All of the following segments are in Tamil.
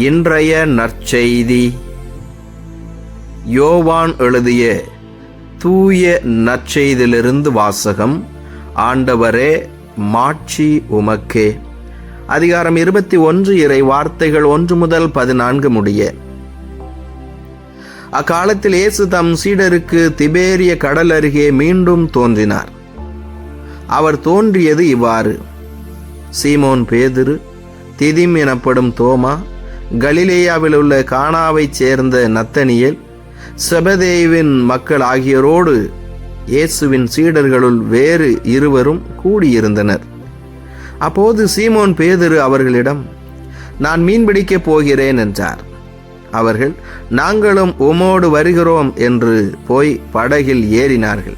இன்றைய நற்செய்தி. யோவான் எழுதிய தூய நற்செய்தியிலிருந்து வாசகம் ஆண்டவரே மாட்சி உமக்கே. அதிகாரம் இருபத்தி ஒன்று இறை வார்த்தைகள் ஒன்று முதல் பதினான்கு முடிய. அக்காலத்தில் இயேசு தம் சீடருக்கு திபேரிய கடல் அருகே மீண்டும் தோன்றினார். அவர் தோன்றியது இவ்வாறு. சீமோன் பேதுரு திதிம் எனப்படும் தோமா கலிலேயாவில் உள்ள கானாவைச் சேர்ந்த நத்தனியல் செபதேவின் மக்கள் ஆகியோரோடு இயேசுவின் சீடர்களுள் வேறு இருவரும் கூடியிருந்தனர். அப்போது சீமோன் பேதரு அவர்களிடம் நான் மீன்பிடிக்கப் போகிறேன் என்றார். அவர்கள் நாங்களும் உமோடு வருகிறோம் என்று போய் படகில் ஏறினார்கள்.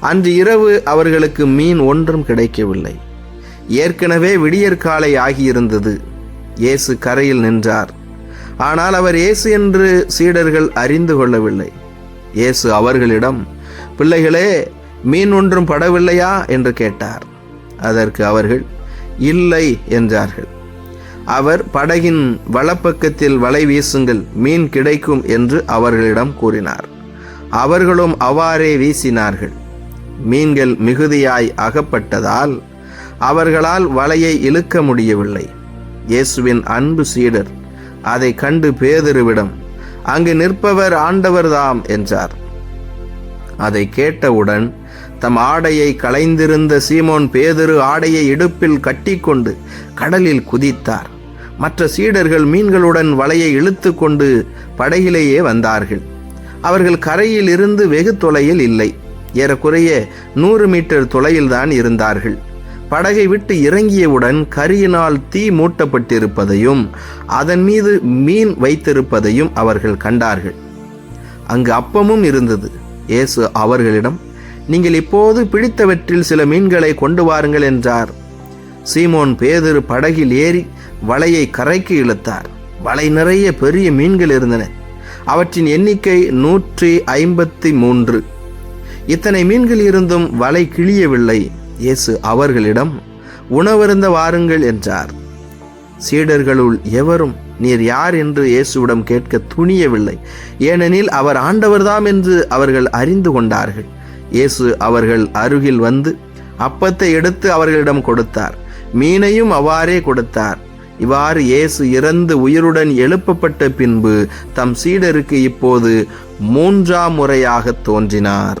அன்று இரவு அவர்களுக்கு மீன் ஒன்றும் கிடைக்கவில்லை. ஏற்கனவே விடியற்காலை ஆகியிருந்தது. இயேசு கரையில் நின்றார். ஆனால் அவர் இயேசு என்று சீடர்கள் அறிந்து கொள்ளவில்லை. இயேசு அவர்களிடம் பிள்ளைகளே மீன் ஒன்றும் படவில்லையா? என்று கேட்டார். அதற்கு அவர்கள் இல்லை என்றார்கள். அவர் படகின் வலப்பக்கத்தில் வலை வீசுங்கள் மீன் கிடைக்கும் என்று அவர்களிடம் கூறினார். அவர்களும் அவ்வாறே வீசினார்கள். மீன்கள் மிகுதியாய் அகப்பட்டதால் அவர்களால் வலையை இழுக்க முடியவில்லை. இயேசுவின் அன்பு சீடர். அதை கண்டு பேதிருவிடம் அங்கு நிற்பவர் ஆண்டவர்தாம் என்றார். அதை கேட்டவுடன் தம் ஆடையை களைந்திருந்த சீமோன் பேதுரு ஆடையை இடுப்பில் கட்டிக்கொண்டு கடலில் குதித்தார். மற்ற சீடர்கள் மீன்களுடன் வலையை இழுத்து கொண்டு படகிலேயே வந்தார்கள். அவர்கள் கரையில் இருந்து வெகு தொலையில் இல்லை. ஏறக்குறைய நூறு மீட்டர் தொலையில்தான் இருந்தார்கள். படகை விட்டு இறங்கியவுடன் கரியினால் தீ மூட்டப்பட்டிருப்பதையும் அதன் மீது மீன் வைத்திருப்பதையும் அவர்கள் கண்டார்கள். அங்கு அப்பமும் இருந்தது. இயேசு அவர்களிடம் நீங்கள் இப்போது பிடித்தவற்றில் சில மீன்களை கொண்டு வாருங்கள் என்றார். சீமோன் பேதுரு படகில் ஏறி வலையை கரைக்கு இழுத்தார். வலை நிறைய பெரிய மீன்கள் இருந்தன. அவற்றின் எண்ணிக்கை நூற்றி ஐம்பத்தி மூன்று. இத்தனை மீன்கள் இருந்தும் வலை கிழியவில்லை. இயேசு அவர்களிடம் உணவருந்த வாருங்கள் என்றார். சீடர்களுள் எவரும் நீர் யார் என்று இயேசுவிடம் கேட்க துணியவில்லை. ஏனெனில் அவர் ஆண்டவர்தாம் என்று அவர்கள் அறிந்து கொண்டார்கள். இயேசு அவர்கள் அருகில் வந்து அப்பத்தை எடுத்து அவர்களிடம் கொடுத்தார். மீனையும் அவ்வாறே கொடுத்தார். இவ்வாறு இயேசு இறந்து உயிருடன் எழுப்பப்பட்ட பின்பு தம் சீடருக்கு இப்போது மூன்றாம் முறையாக தோன்றினார்.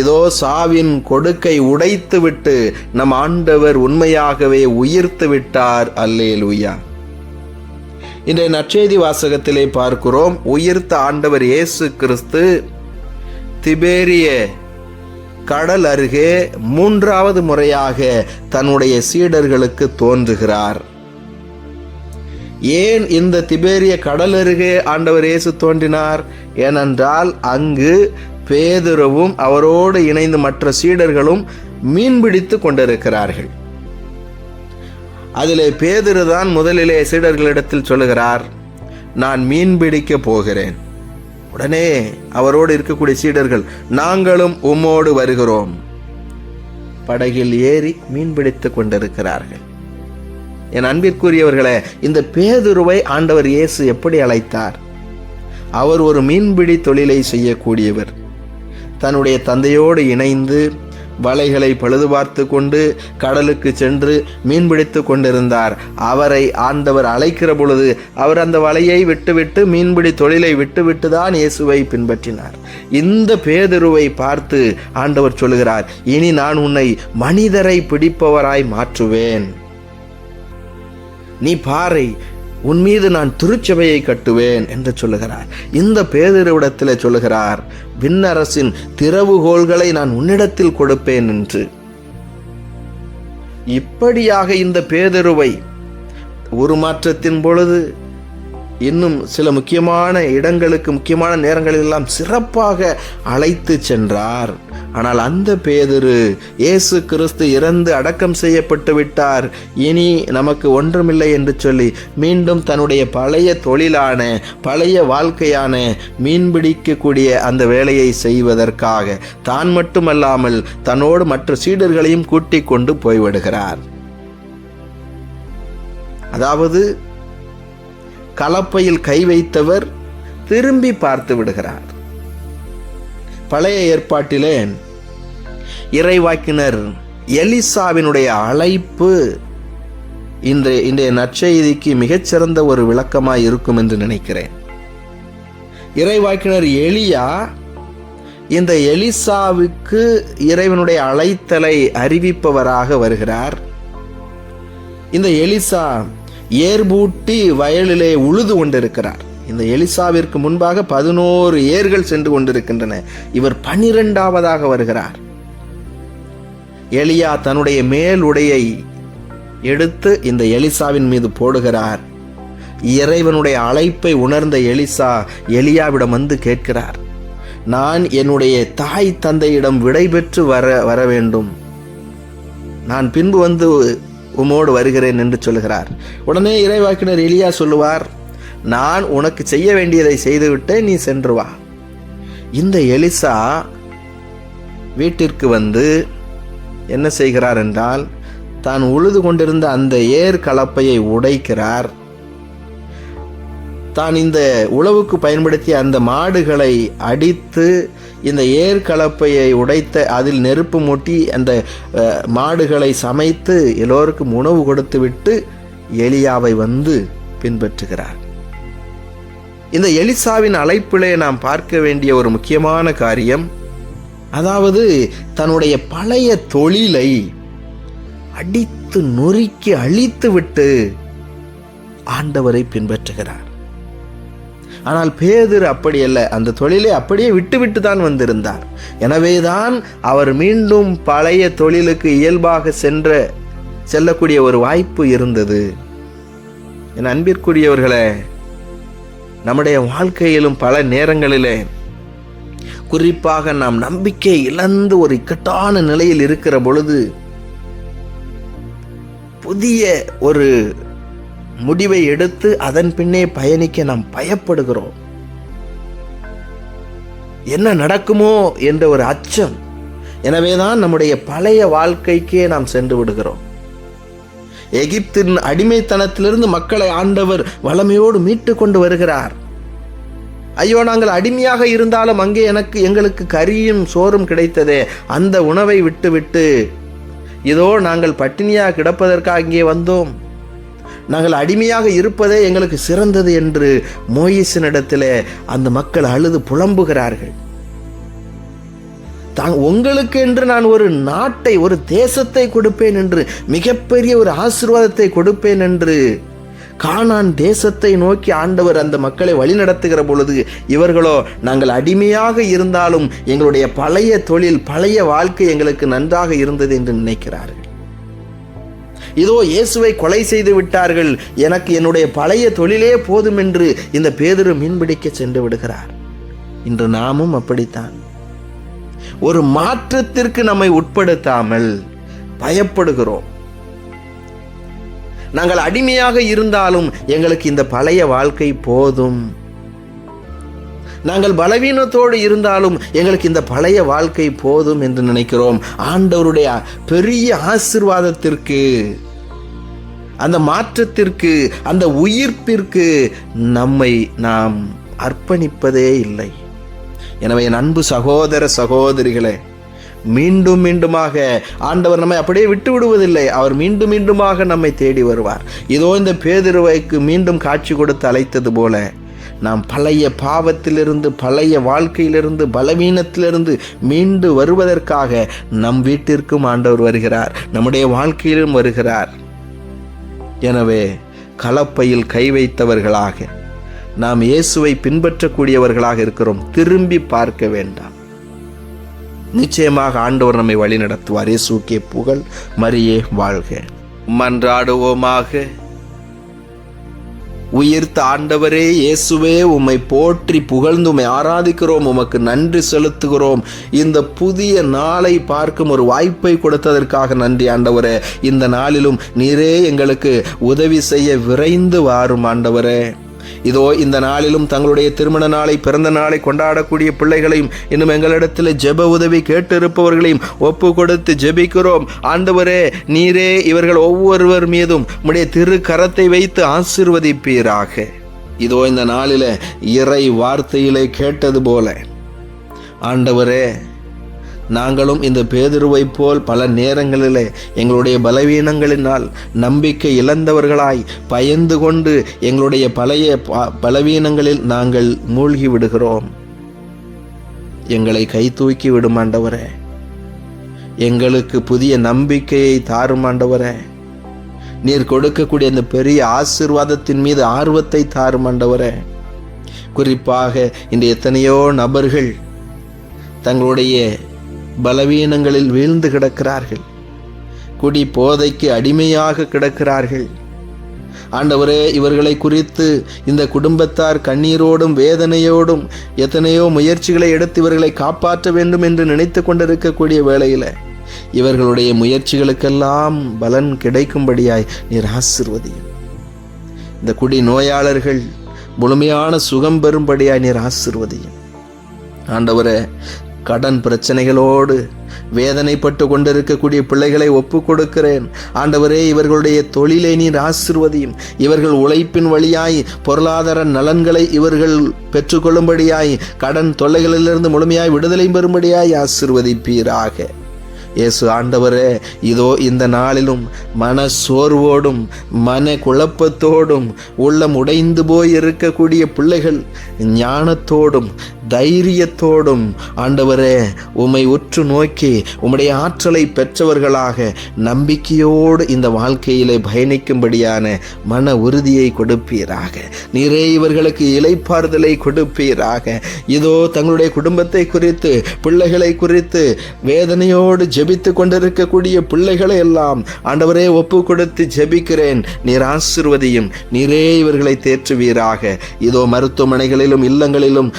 இதோ சாவின் கொடுக்கை உடைத்துவிட்டு நம் ஆண்டவர் உண்மையாகவே உயிர்த்து விட்டார். அல்லேலூயா. இன்றைய நற்செய்தி வாசகத்திலே பார்க்கிறோம். உயிர்த்த ஆண்டவர் இயேசு கிறிஸ்து திபேரிய கடல் அருகே மூன்றாவது முறையாக தன்னுடைய சீடர்களுக்கு தோன்றுகிறார். ஏன் இந்த திபேரிய கடல் அருகே ஆண்டவர் இயேசு தோன்றினார்? ஏனென்றால் அங்கு பேதுருவும் அவரோடு இணைந்து மற்ற சீடர்களும் மீன்பிடித்து கொண்டிருக்கிறார்கள். அதிலே பேதுரு தான் முதலிலே சீடர்களிடத்தில் சொல்லுகிறார் நான் மீன் பிடிக்க போகிறேன். உடனே அவரோடு இருக்கக்கூடிய சீடர்கள் நாங்களும் உம்மோடு வருகிறோம். படகில் ஏறி மீன் பிடித்து கொண்டிருக்கிறார்கள். என் அன்பிற்குரியவர்களே இந்த பேதுருவை ஆண்டவர் இயேசு எப்படி அழைத்தார்? அவர் ஒரு மீன்பிடி தொழிலை செய்யக்கூடியவர். தன்னுடைய தந்தையோடு இணைந்து வலைகளை பழுது பார்த்து கொண்டு கடலுக்கு சென்று மீன்பிடித்து கொண்டிருந்தார். அவரை ஆண்டவர் அழைக்கிற பொழுது அவர் அந்த வலையை விட்டுவிட்டு மீன்பிடி தொழிலை விட்டுவிட்டு தான் இயேசுவை பின்பற்றினார். இந்த பேதுருவை பார்த்து ஆண்டவர் சொல்லுகிறார் இனி நான் உன்னை மனிதரை பிடிப்பவராய் மாற்றுவேன். நீ பாறை உன் மீது நான் திருச்சபையை கட்டுவேன் என்று சொல்லுகிறார். இந்த பேதிருவிடத்தில் சொல்லுகிறார் விண்ணரசின் திறவுகோள்களை நான் உன்னிடத்தில் கொடுப்பேன் என்று. இப்படியாக இந்த பேதருவை உருமாற்றத்தின் பொழுது இன்னும் சில முக்கியமான இடங்களுக்கு முக்கியமான நேரங்களிலெல்லாம் சிறப்பாக அழைத்து சென்றார். ஆனால் அந்த பேதுரு இயேசு கிறிஸ்து இறந்து அடக்கம் செய்யப்பட்டு விட்டார். இனி நமக்கு ஒன்றுமில்லை என்று சொல்லி மீண்டும் தன்னுடைய பழைய தொழிலான பழைய வாழ்க்கையான மீன்பிடிக்கக்கூடிய அந்த வேலையை செய்வதற்காக தான் மட்டுமல்லாமல் தன்னோடு மற்ற சீடர்களையும் கூட்டிக் கொண்டு போய்விடுகிறார். அதாவது கலப்பையில் கை வைத்தவர் திரும்பி பார்த்து விடுகிறார். பழைய ஏற்பாட்டிலே இறைவாக்கினர் எலிசாவினுடைய அழைப்பு இன்றைய இன்றைய நற்செய்திக்கு மிகச்சிறந்த ஒரு விளக்கமாக இருக்கும் என்று நினைக்கிறேன். இறைவாக்கினர் எலியா இந்த எலிசாவுக்கு இறைவனுடைய அழைத்தலை அறிவிப்பவராக வருகிறார். இந்த எலிசா ஏர்பூட்டி வயலிலே உழுது கொண்டிருக்கிறார். இந்த எலிசாவிற்கு முன்பாக பதினோரு ஏர்கள் சென்று கொண்டிருக்கின்றன. இவர் பனிரெண்டாவதாக வருகிறார். எலியா தன்னுடைய மேல் உடையை எடுத்து இந்த எலிசாவின் மீது போடுகிறார். இறைவனுடைய அழைப்பை உணர்ந்த எலிசா எலியாவிடம் வந்து கேட்கிறார். நான் என்னுடைய தாய் தந்தையிடம் விடை பெற்று வர வர வேண்டும். நான் பின்பு வந்து உமோடு வருகிறேன் என்று சொல்லுகிறார். உடனே இறைவாக்கினர் எலியா சொல்லுவார் நான் உனக்கு செய்ய வேண்டியதை செய்துவிட்டு நீ சென்று வா. இந்த எலிசா வீட்டிற்கு வந்து என்ன செய்கிறார் என்றால் தான் உழுது கொண்டிருந்த அந்த ஏர் கலப்பையை உடைக்கிறார். தான் இந்த உழவுக்கு பயன்படுத்திய அந்த மாடுகளை அடித்து இந்த ஏர் கலப்பையை உடைத்த அதில் நெருப்பு மூட்டி அந்த மாடுகளை சமைத்து எல்லோருக்கும் உணவு கொடுத்துவிட்டு எலியாவை வந்து பின்பற்றுகிறார். இந்த எலிசாவின் அழைப்பிலே நாம் பார்க்க வேண்டிய ஒரு முக்கியமான காரியம் அதாவது தன்னுடைய பழைய தொழிலை அடித்து நொறுக்கி அழித்து விட்டு ஆண்டவரை பின்பற்றுகிறார். ஆனால் பேதர் அப்படி அல்ல அந்த தொழிலை அப்படியே விட்டுவிட்டு தான் வந்திருந்தார். எனவேதான் அவர் மீண்டும் பழைய தொழிலுக்கு இயல்பாக சென்ற செல்லக்கூடிய ஒரு வாய்ப்பு இருந்தது. என் அன்பிற்குரியவர்களே நம்முடைய வாழ்க்கையிலும் பல நேரங்களிலே குறிப்பாக நாம் நம்பிக்கை இழந்து ஒரு இக்கட்டான நிலையில் இருக்கிற பொழுது புதிய ஒரு முடிவை எடுத்து அதன் பின்னே பயணிக்க நாம் பயப்படுகிறோம். என்ன நடக்குமோ என்ற ஒரு அச்சம். எனவேதான் நம்முடைய பழைய வாழ்க்கைக்கே நாம் சென்று விடுகிறோம். எகிப்தின் அடிமைத்தனத்திலிருந்து மக்களை ஆண்டவர் வளமையோடு மீட்டு கொண்டு வருகிறார். ஐயோ நாங்கள் அடிமையாக இருந்தாலும் அங்கே எனக்கு எங்களுக்கு கரியும் சோறும் கிடைத்ததே. அந்த உணவை விட்டுவிட்டு இதோ நாங்கள் பட்டினியாக கிடப்பதற்காக இங்கே வந்தோம். நாங்கள் அடிமையாக இருப்பதே எங்களுக்கு சிறந்தது என்று மோயிசனிடத்தில் அந்த மக்கள் அழுது புலம்புகிறார்கள். தான் உங்களுக்கு என்று நான் ஒரு நாட்டை ஒரு தேசத்தை கொடுப்பேன் என்று மிகப்பெரிய ஒரு ஆசீர்வாதத்தை கொடுப்பேன் என்று காணான் தேசத்தை நோக்கி ஆண்டவர் அந்த மக்களை வழிநடத்துகிற பொழுது இவர்களோ நாங்கள் அடிமையாக இருந்தாலும் எங்களுடைய பழைய தொழில் பழைய வாழ்க்கை எங்களுக்கு நன்றாக இருந்தது என்று நினைக்கிறார்கள். இதோ இயேசுவை கொலை செய்து விட்டார்கள். எனக்கு என்னுடைய பழைய தொழிலே போதும் என்று இந்த பேதரு மீன்பிடிக்க சென்று விடுகிறார். இன்று நாமும் அப்படித்தான். ஒரு மாற்றத்திற்கு நம்மை உட்படுத்தாமல் பயப்படுகிறோம். நாங்கள் அடிமையாக இருந்தாலும் எங்களுக்கு இந்த பழைய வாழ்க்கை போதும். நாங்கள் பலவீனத்தோடு இருந்தாலும் எங்களுக்கு இந்த பழைய வாழ்க்கை போதும் என்று நினைக்கிறோம். ஆண்டவருடைய பெரிய ஆசிர்வாதத்திற்கு அந்த மாற்றத்திற்கு அந்த உயிர்ப்பிற்கு நம்மை நாம் அர்ப்பணிப்பதே இல்லை. எனவே என் அன்பு சகோதர சகோதரிகளே மீண்டும் மீண்டுமாக ஆண்டவர் நம்மை அப்படியே விட்டு விடுவதில்லை அவர் மீண்டும் மீண்டுமாக நம்மை தேடி வருவார். இதோ இந்த பேதிருவைக்கு மீண்டும் காட்சி கொடுத்து அழைத்தது போல நாம் பழைய பாவத்திலிருந்து பழைய வாழ்க்கையிலிருந்து பலவீனத்திலிருந்து மீண்டு வருவதற்காக நம் வீட்டிற்கும் ஆண்டவர் வருகிறார் நம்முடைய வாழ்க்கையிலும் வருகிறார். எனவே கலப்பையில் கை வைத்தவர்களாக நாம் இயேசுவை பின்பற்றக்கூடியவர்களாக இருக்கிறோம் திரும்பி பார்க்க வேண்டாம். நிச்சயமாக ஆண்டவர் நம்மை வழி நடத்துவார் இயேசுக்கே புகழ் மரியே வாழ்க. மன்றாடுவோமாக. உயிர்த்த ஆண்டவரே இயேசுவே உம்மை போற்றி புகழ்ந்து உம்மை ஆராதிக்கிறோம் உமக்கு நன்றி செலுத்துகிறோம். இந்த புதிய நாளை பார்க்கும் ஒரு வாய்ப்பை கொடுத்ததற்காக நன்றி ஆண்டவரே. இந்த நாளிலும் நீரே எங்களுக்கு உதவி செய்ய விரைந்து வாரும் ஆண்டவரே. இதோ இந்த நாளிலும் தங்களுடைய திருமண நாளை பிறந்த நாளை கொண்டாடக்கூடிய பிள்ளைகளையும் இன்னும் எங்களிடத்தில் ஜெப உதவி கேட்டிருப்பவர்களையும் ஒப்பு கொடுத்து ஜெபிக்கிறோம். ஆண்டவரே நீரே இவர்கள் ஒவ்வொருவர் மீதும் உடைய திரு கரத்தை வைத்து ஆசிர்வதிப்பீராக. இதோ இந்த நாளில இறை வார்த்தையிலே கேட்டது போல. ஆண்டவரே நாங்களும் இந்த பேதுருவைப் போல் பல நேரங்களிலே எங்களுடைய பலவீனங்களினால் நம்பிக்கை இழந்தவர்களாய் பயந்து கொண்டு எங்களுடைய பழைய ப- பலவீனங்களில் நாங்கள் மூழ்கி விடுகிறோம். எங்களை கை தூக்கி விடுமாண்டவரே எங்களுக்கு புதிய நம்பிக்கையை தாருமாண்டவரே நீர் கொடுக்கக்கூடிய அந்த பெரிய ஆசீர்வாதத்தின் மீது ஆர்வத்தை தாருமாண்டவரே குறிப்பாக இந்த எத்தனையோ நபர்கள் தங்களுடைய பலவீனங்களில் வீழ்ந்து கிடக்கிறார்கள். குடி போதைக்கு அடிமையாக கிடக்கிறார்கள். ஆண்டவரே இவர்களை குறித்து இந்த குடும்பத்தார் கண்ணீரோடும் வேதனையோடும் எத்தனையோ முயற்சிகளை எடுத்து இவர்களை காப்பாற்ற வேண்டும் என்று நினைத்து கொண்டிருக்கக்கூடிய வேளையில் இவர்களுடைய முயற்சிகளுக்கெல்லாம் பலன் கிடைக்கும்படியாய் நீர் ஆசிர்வதியும். இந்த குடி நோயாளர்கள் முழுமையான சுகம் பெறும்படியாய் நீர் ஆசிர்வதியும். ஆண்டவரே கடன் பிரச்சனைகளோடு வேதனைப்பட்டு கொண்டிருக்கக்கூடிய பிள்ளைகளை ஒப்பு கொடுக்கிறேன். ஆண்டவரே இவர்களுடைய தொழிலை நீர் ஆசிர்வதியும். இவர்கள் உழைப்பின் வழியாய் பொருளாதார நலன்களை இவர்கள் பெற்றுக்கொள்ளும்படியாய் கடன் தொல்லைகளிலிருந்து முழுமையாய் விடுதலை பெறும்படியாய் ஆசிர்வதிப்பீராக. இயேசு ஆண்டவரே இதோ இந்த நாளிலும் மன சோர்வோடும் மன குழப்பத்தோடும் உள்ளம் உடைந்து போய் இருக்கக்கூடிய பிள்ளைகள் ஞானத்தோடும் தைரியத்தோடும் ஆண்டவரே உம்மை உற்று நோக்கி உம்முடைய ஆற்றலை பெற்றவர்களாக நம்பிக்கையோடு இந்த வாழ்க்கையிலே பயணிக்கும்படியான மன உறுதியை கொடுப்பீராக. நீரே இவர்களுக்கு இலைப்பாறுதலை கொடுப்பீராக. இதோ தங்களுடைய குடும்பத்தை குறித்து பிள்ளைகளை குறித்து வேதனையோடு ஜெபித்து கொண்டிருக்கக்கூடிய பிள்ளைகளை எல்லாம் ஆண்டவரே ஒப்பு கொடுத்து ஜெபிக்கிறேன். நீர் ஆசிர்வதியும் நீரே இவர்களை தேற்றுவீராக. இதோ மருத்துவமனைகளிலும் இல்லங்களிலும்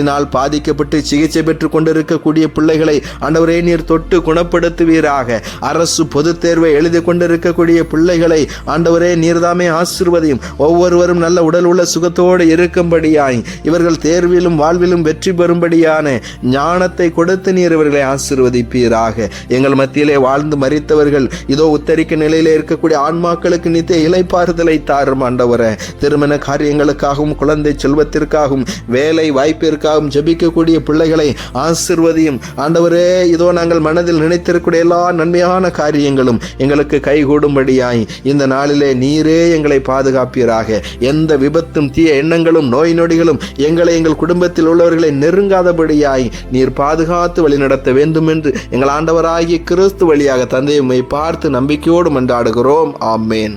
நோய்களினால் பாதிக்கப்பட்டு சிகிச்சை பெற்றுக் கொண்டிருக்கக்கூடிய பிள்ளைகளை ஆண்டவரே நீர் தொட்டு குணப்படுத்துவீராக. அரசு பொதுத் தேர்வை எழுதி கொண்டிருக்கக்கூடிய பிள்ளைகளை ஆண்டவரே நீர்தாமே ஆசிர்வதையும். ஒவ்வொருவரும் நல்ல உடல் உள்ள சுகத்தோடு இருக்கும்படியாய். இவர்கள் தேர்விலும் வாழ்விலும் வெற்றி பெறும்படியான ஞானத்தை கொடுத்து நீர் இவர்களை ஆசிர்வதிப்பீராக. எங்கள் மத்தியிலே வாழ்ந்து மறித்தவர்கள் இதோ உத்தரிக்க நிலையிலே இருக்கக்கூடிய ஆன்மாக்களுக்கு நித்திய இலைப்பாறுதலை தாரும் ஆண்டவரே. திருமண காரியங்களுக்காகவும் குழந்தை செல்வத்திற்காகவும் வேலை வாய்ப்பிற்காக வாய்ப்பிற்காகவும் ஜபிக்கக்கூடிய பிள்ளைகளை ஆசிர்வதியும். ஆண்டவரே இதோ நாங்கள் மனதில் நினைத்திருக்கூடிய எல்லா நன்மையான காரியங்களும் எங்களுக்கு கைகூடும்படியாய். இந்த நாளிலே நீரே எங்களை பாதுகாப்பீராக. எந்த விபத்தும் தீய எண்ணங்களும் நோய் நொடிகளும் எங்களை எங்கள் குடும்பத்தில் உள்ளவர்களை நெருங்காதபடியாய் நீர் பாதுகாத்து வழிநடத்த வேண்டும் என்று எங்கள் ஆண்டவராகிய கிறிஸ்து வழியாக தந்தையுமை பார்த்து நம்பிக்கையோடு மன்றாடுகிறோம். ஆமேன்.